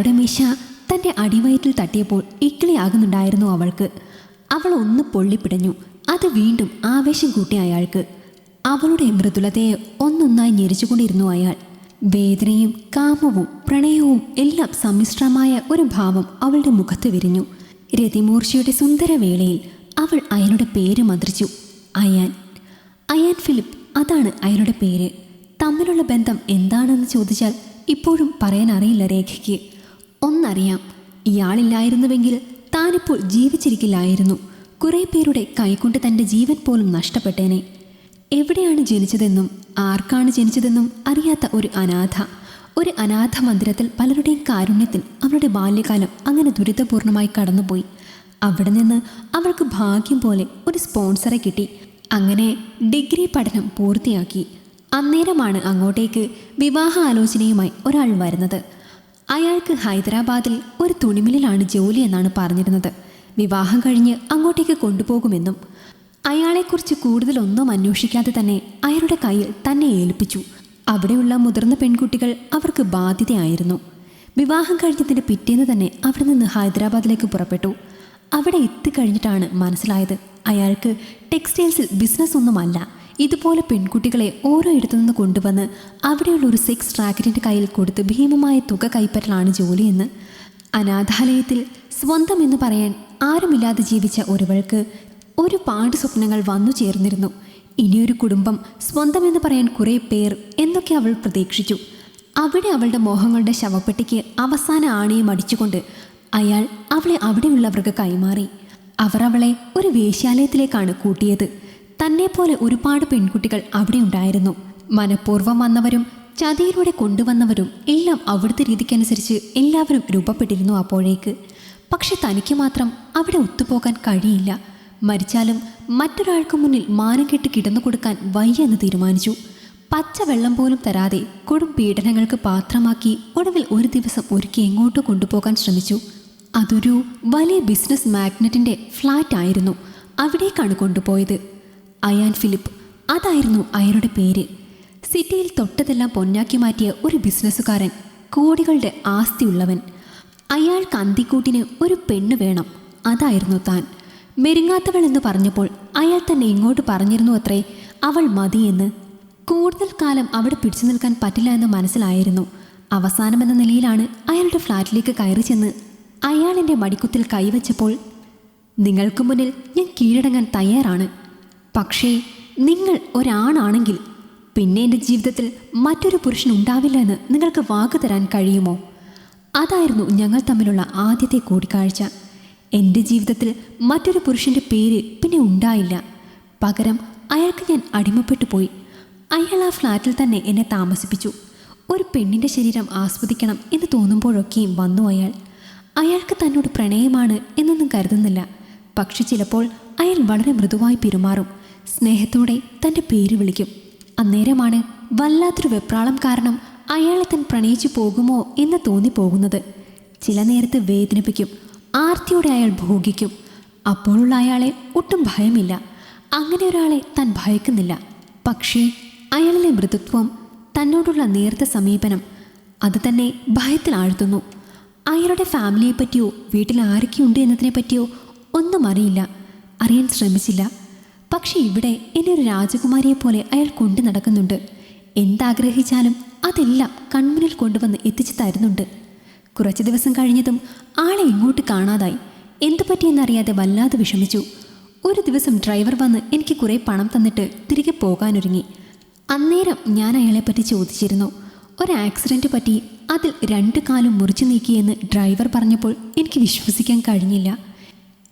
അയാളുടെ മിശ തന്റെ അടിവയറ്റിൽ തട്ടിയപ്പോൾ ഇക്കിളിയാകുന്നുണ്ടായിരുന്നു അവൾക്ക്. അവൾ ഒന്ന് പൊള്ളിപ്പിടഞ്ഞു. അത് വീണ്ടും ആവേശം കൂട്ടി അയാൾക്ക്. അവളുടെ മൃദുലതയെ ഒന്നൊന്നായി ഞെരിച്ചുകൊണ്ടിരുന്നു അയാൾ. വേദനയും കാമവും പ്രണയവും എല്ലാം സമ്മിശ്രമായ ഒരു ഭാവം അവളുടെ മുഖത്ത് വിരിഞ്ഞു. രതിമൂർച്ചയുടെ സുന്ദരവേളയിൽ അവൾ അയാളുടെ പേര് മന്ത്രിച്ചു. അയാൻ. അയാൻ ഫിലിപ്പ് അതാണ് അയാളുടെ പേര്. തമ്മിലുള്ള ബന്ധം എന്താണെന്ന് ചോദിച്ചാൽ ഇപ്പോഴും പറയാനറിയില്ല രേഖയ്ക്ക്. ഒന്നറിയാം. ഇയാളില്ലായിരുന്നുവെങ്കിൽ താനിപ്പോൾ ജീവിച്ചിരിക്കില്ലായിരുന്നു. കുറേ പേരുടെ കൈകൊണ്ട് തന്റെ ജീവൻ പോലും നഷ്ടപ്പെട്ടേനെ. എവിടെയാണ് ജനിച്ചതെന്നും ആർക്കാണ് ജനിച്ചതെന്നും അറിയാത്ത ഒരു അനാഥ. ഒരു അനാഥ മന്ദിരത്തിൽ പലരുടെയും കാരുണ്യത്തിൽ അവളുടെ ബാല്യകാലം അങ്ങനെ ദുരിതപൂർണമായി കടന്നുപോയി. അവിടെ നിന്ന് അവൾക്ക് ഭാഗ്യം പോലെ ഒരു സ്പോൺസറെ കിട്ടി. അങ്ങനെ ഡിഗ്രി പഠനം പൂർത്തിയാക്കി. അന്നേരമാണ് അങ്ങോട്ടേക്ക് വിവാഹ ആലോചനയുമായി ഒരാൾ വരുന്നത്. അയാൾക്ക് ഹൈദരാബാദിൽ ഒരു തുണിമില്ലിലാണ് ജോലി എന്നാണ് പറഞ്ഞിരുന്നത്. വിവാഹം കഴിഞ്ഞ് അങ്ങോട്ടേക്ക് കൊണ്ടുപോകുമെന്നും അയാളെക്കുറിച്ച് കൂടുതലൊന്നും അന്വേഷിക്കാതെ തന്നെ അയാളുടെ കയ്യിൽ തന്നെ ഏൽപ്പിച്ചു. അവിടെയുള്ള മുതിർന്ന പെൺകുട്ടികൾ അവർക്ക് ബാധ്യതയായിരുന്നു. വിവാഹം കഴിഞ്ഞതിന്റെ പിറ്റേന്ന് തന്നെ അവിടെ നിന്ന് ഹൈദരാബാദിലേക്ക് പുറപ്പെട്ടു. അവിടെ എത്തിക്കഴിഞ്ഞിട്ടാണ് മനസ്സിലായത് അയാൾക്ക് ടെക്സ്റ്റൈൽസിൽ ബിസിനസ് ഒന്നുമല്ല ഇതുപോലെ പെൺകുട്ടികളെ ഓരോ ഇടത്തു നിന്ന് കൊണ്ടുവന്ന് അവിടെയുള്ള ഒരു സെക്സ് ട്രാക്കറ്റിന്റെ കയ്യിൽ കൊടുത്ത് ഭീമമായ തുക കൈപ്പറ്റലാണ് ജോലിയെന്ന്. അനാഥാലയത്തിൽ സ്വന്തം എന്ന് പറയാൻ ആരുമില്ലാതെ ജീവിച്ച ഒരുവൾക്ക് ഒരുപാട് സ്വപ്നങ്ങൾ വന്നു ചേർന്നിരുന്നു. ഇനിയൊരു കുടുംബം സ്വന്തം എന്ന് പറയാൻ കുറേ പേർ എന്നൊക്കെ അവൾ പ്രതീക്ഷിച്ചു. അവിടെ അവളുടെ മോഹങ്ങളുടെ ശവപ്പെട്ടിക്ക് അവസാന ആണിയും അടിച്ചുകൊണ്ട് അയാൾ അവളെ അവിടെയുള്ളവർക്ക് കൈമാറി. അവർ അവളെ ഒരു വേശ്യാലയത്തിലേക്കാണ് കൂട്ടിയത്. തന്നെപ്പോലെ ഒരുപാട് പെൺകുട്ടികൾ അവിടെ ഉണ്ടായിരുന്നു. മനഃപൂർവം വന്നവരും ചതിയിലൂടെ കൊണ്ടുവന്നവരും എല്ലാം അവിടുത്തെ രീതിക്കനുസരിച്ച് എല്ലാവരും രൂപപ്പെട്ടിരുന്നു അപ്പോഴേക്ക്. പക്ഷെ തനിക്ക് മാത്രം അവിടെ ഒത്തുപോകാൻ കഴിയില്ല. മരിച്ചാലും മറ്റൊരാൾക്ക് മുന്നിൽ മാനം കെട്ട് കിടന്നു കൊടുക്കാൻ വയ്യ എന്ന് തീരുമാനിച്ചു പച്ചവെള്ളം പോലും തരാതെ കൊടും പീഡനങ്ങൾക്ക് പാത്രമാക്കി ഒടുവിൽ ഒരു ദിവസം ഒരുക്കി എങ്ങോട്ടോ കൊണ്ടുപോകാൻ ശ്രമിച്ചു. അതൊരു വലിയ ബിസിനസ് മാഗ്നറ്റിന്റെ ഫ്ലാറ്റ് ആയിരുന്നു. അവിടേക്കാണ് കൊണ്ടുപോയത്. അയാൻ ഫിലിപ്പ് അതായിരുന്നു അയാളുടെ പേര്. സിറ്റിയിൽ തൊട്ടതെല്ലാം പൊന്നാക്കി മാറ്റിയ ഒരു ബിസിനസ്സുകാരൻ കോടികളുടെ ആസ്തിയുള്ളവൻ അയാൾ അന്തിക്കൂട്ടിന് ഒരു പെണ്ണ് വേണം അതായിരുന്നു താൻ. മെരുങ്ങാത്തവൾ എന്ന് പറഞ്ഞപ്പോൾ അയാൾ തന്നെ ഇങ്ങോട്ട് പറഞ്ഞിരുന്നു അത്രേ അവൾ മതിയെന്ന്. കൂടുതൽ കാലം അവിടെ പിടിച്ചു നിൽക്കാൻ പറ്റില്ല എന്ന് മനസ്സിലായിരുന്നു. അവസാനമെന്ന നിലയിലാണ് അയാളുടെ ഫ്ലാറ്റിലേക്ക് കയറി ചെന്ന് അയാളിന്റെ മടിക്കുത്തിൽ കൈവച്ചപ്പോൾ നിങ്ങൾക്ക് മുന്നിൽ ഞാൻ കീഴടങ്ങാൻ തയ്യാറാണ്. പക്ഷേ നിങ്ങൾ ഒരാണാണെങ്കിൽ പിന്നെ എന്റെ ജീവിതത്തിൽ മറ്റൊരു പുരുഷൻ ഉണ്ടാവില്ല എന്ന് നിങ്ങൾക്ക് വാക്ക് തരാൻ കഴിയുമോ? അതായിരുന്നു ഞങ്ങൾ തമ്മിലുള്ള ആദ്യത്തെ കൂടിക്കാഴ്ച. എന്റെ ജീവിതത്തിൽ മറ്റൊരു പുരുഷന്റെ പേര് പിന്നെ ഉണ്ടായില്ല. പകരം അയാൾക്ക് ഞാൻ അടിമപ്പെട്ടു പോയി. അയാൾ ആ ഫ്ലാറ്റിൽ തന്നെ എന്നെ താമസിപ്പിച്ചു. ഒരു പെണ്ണിന്റെ ശരീരം ആസ്വദിക്കണം എന്ന് തോന്നുമ്പോഴൊക്കെയും വന്നു അയാൾ. അയാൾക്ക് തന്നോട് പ്രണയമാണ് എന്നൊന്നും കരുതുന്നില്ല. പക്ഷെ ചിലപ്പോൾ അയാൾ വളരെ മൃദുവായി പെരുമാറും. സ്നേഹത്തോടെ തന്റെ പേര് വിളിക്കും. അന്നേരമാണ് വല്ലാത്തൊരു വെപ്രാളം കാരണം അയാളെ തൻ പ്രണയിച്ചു പോകുമോ എന്ന് തോന്നിപ്പോകുന്നത്. ചില നേരത്ത് വേദനിപ്പിക്കും ആർത്തിയോടെ അയാൾ ഭോഗിക്കും. അപ്പോഴുള്ള അയാളെ ഒട്ടും ഭയമില്ല. അങ്ങനെ ഒരാളെ താൻ ഭയക്കുന്നില്ല. പക്ഷേ അയാളിലെ മൃദുത്വം തന്നോടുള്ള നേർത്ത സമീപനം അത് തന്നെ ഭയത്തിൽ ആഴ്ത്തുന്നു. അയാളുടെ ഫാമിലിയെ പറ്റിയോ വീട്ടിൽ ആരൊക്കെയുണ്ട് എന്നതിനെ പറ്റിയോ ഒന്നും അറിയില്ല. അറിയാൻ ശ്രമിച്ചില്ല. പക്ഷേ ഇവിടെ എന്നെ ഒരു രാജകുമാരിയെ പോലെ അയാൾ കൊണ്ടു നടക്കുന്നുണ്ട്. എന്താഗ്രഹിച്ചാലും അതെല്ലാം കൺമുന്നിൽ കൊണ്ടുവന്ന് എത്തിച്ചു തരുന്നുണ്ട്. കുറച്ച് ദിവസം കഴിഞ്ഞതും ആളെ ഇങ്ങോട്ട് കാണാതായി. എന്തു പറ്റിയെന്നറിയാതെ വല്ലാതെ വിഷമിച്ചു. ഒരു ദിവസം ഡ്രൈവർ വന്ന് എനിക്ക് കുറേ പണം തന്നിട്ട് തിരികെ പോകാനൊരുങ്ങി. അന്നേരം ഞാൻ അയാളെ പറ്റി ചോദിച്ചിരുന്നു. ഒരു ആക്സിഡന്റ് പറ്റി അതിൽ രണ്ട് കാലും മുറിച്ചു നീക്കിയെന്ന് ഡ്രൈവർ പറഞ്ഞപ്പോൾ എനിക്ക് വിശ്വസിക്കാൻ കഴിഞ്ഞില്ല.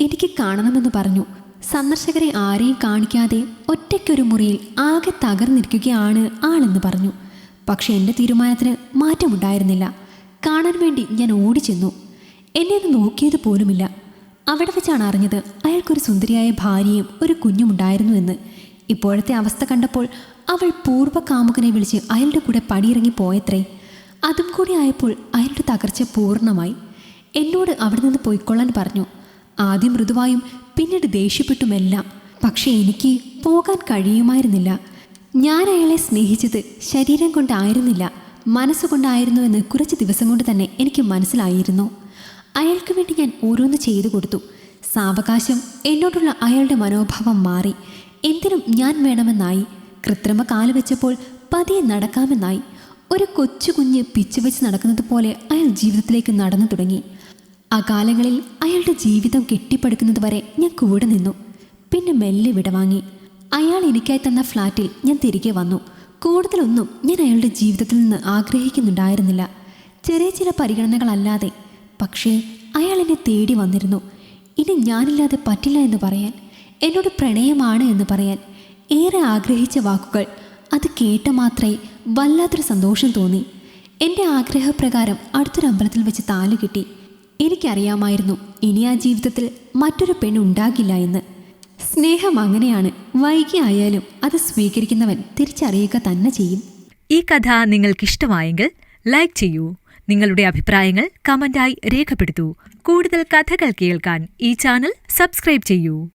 എനിക്ക് കാണണമെന്ന് പറഞ്ഞു. സന്ദർശകരെ ആരെയും കാണിക്കാതെ ഒറ്റയ്ക്കൊരു മുറിയിൽ ആകെ തകർന്നിരിക്കുകയാണ് ആളെന്ന് പറഞ്ഞു. പക്ഷെ എന്റെ തീരുമാനത്തിന് മാറ്റമുണ്ടായിരുന്നില്ല. കാണാൻ വേണ്ടി ഞാൻ ഓടിച്ചെന്നു. എന്നെ ഒന്ന് നോക്കിയത് പോലുമില്ല. അവിടെ വെച്ചാണ് അറിഞ്ഞത് അയാൾക്കൊരു സുന്ദരിയായ ഭാര്യയും ഒരു കുഞ്ഞുമുണ്ടായിരുന്നു എന്ന് ഇപ്പോഴത്തെ അവസ്ഥ കണ്ടപ്പോൾ അവൾ പൂർവ കാമുകനെ വിളിച്ച് അയാളുടെ കൂടെ പടിയിറങ്ങി പോയത്രേ. അതും കൂടി ആയപ്പോൾ അയാളുടെ തകർച്ച പൂർണമായി. എന്നോട് അവിടെ നിന്ന് പോയിക്കൊള്ളാൻ പറഞ്ഞു. ആദ്യം മൃദുവായും പിന്നീട് ദേഷ്യപ്പെട്ടുമെല്ലാം. പക്ഷേ എനിക്ക് പോകാൻ കഴിയുമായിരുന്നില്ല. ഞാൻ അയാളെ സ്നേഹിച്ചത് ശരീരം കൊണ്ടായിരുന്നില്ല മനസ്സുകൊണ്ടായിരുന്നുവെന്ന് കുറച്ച് ദിവസം കൊണ്ട് തന്നെ എനിക്ക് മനസ്സിലായിരുന്നു. അയാൾക്ക് വേണ്ടി ഞാൻ ഓരോന്ന് ചെയ്തു കൊടുത്തു. സാവകാശം എന്നോടുള്ള അയാളുടെ മനോഭാവം മാറി. എന്തിനും ഞാൻ വേണമെന്നായി. കൃത്രിമ കാൽ വെച്ചപ്പോൾ പതിയെ നടക്കാമെന്നായി. ഒരു കൊച്ചു കുഞ്ഞ് പിച്ചു വെച്ച് നടക്കുന്നത് പോലെ അയാൾ ജീവിതത്തിലേക്ക് നടന്നു തുടങ്ങി. അകാലങ്ങളിൽ അയാളുടെ ജീവിതം കെട്ടിപ്പടുക്കുന്നത് വരെ ഞാൻ കൂടെ നിന്നു. പിന്നെ മെല്ലെ വിടവാങ്ങി അയാൾ എനിക്കായി തന്ന ഫ്ലാറ്റിൽ ഞാൻ തിരികെ വന്നു. കൂടുതലൊന്നും ഞാൻ അയാളുടെ ജീവിതത്തിൽ നിന്ന് ആഗ്രഹിക്കുന്നുണ്ടായിരുന്നില്ല. ചെറിയ ചില പരിഗണനകളല്ലാതെ. പക്ഷേ അയാൾ എന്നെ തേടി വന്നിരുന്നു. ഇനി ഞാനില്ലാതെ പറ്റില്ല എന്ന് പറയാൻ എന്നോട് പ്രണയമാണ് എന്ന് പറയാൻ ഏറെ ആഗ്രഹിച്ച വാക്കുകൾ അത് കേട്ട മാത്രമേ വല്ലാത്തൊരു സന്തോഷം തോന്നി. എന്റെ ആഗ്രഹപ്രകാരം അടുത്തൊരു അമ്പലത്തിൽ വെച്ച് താൽ കിട്ടി. എനിക്കറിയാമായിരുന്നു ഇനി ആ ജീവിതത്തിൽ മറ്റൊരു പെണ്ണുണ്ടാകില്ല എന്ന്. സ്നേഹം അങ്ങനെയാണ്. വൈകി ആയാലും അത് സ്വീകരിക്കുന്നവൻ തിരിച്ചറിയുക തന്നെ ചെയ്യും. ഈ കഥ നിങ്ങൾക്കിഷ്ടമായെങ്കിൽ ലൈക്ക് ചെയ്യൂ. നിങ്ങളുടെ അഭിപ്രായങ്ങൾ കമന്റായി രേഖപ്പെടുത്തൂ. കൂടുതൽ കഥകൾ കേൾക്കാൻ ഈ ചാനൽ സബ്സ്ക്രൈബ് ചെയ്യൂ.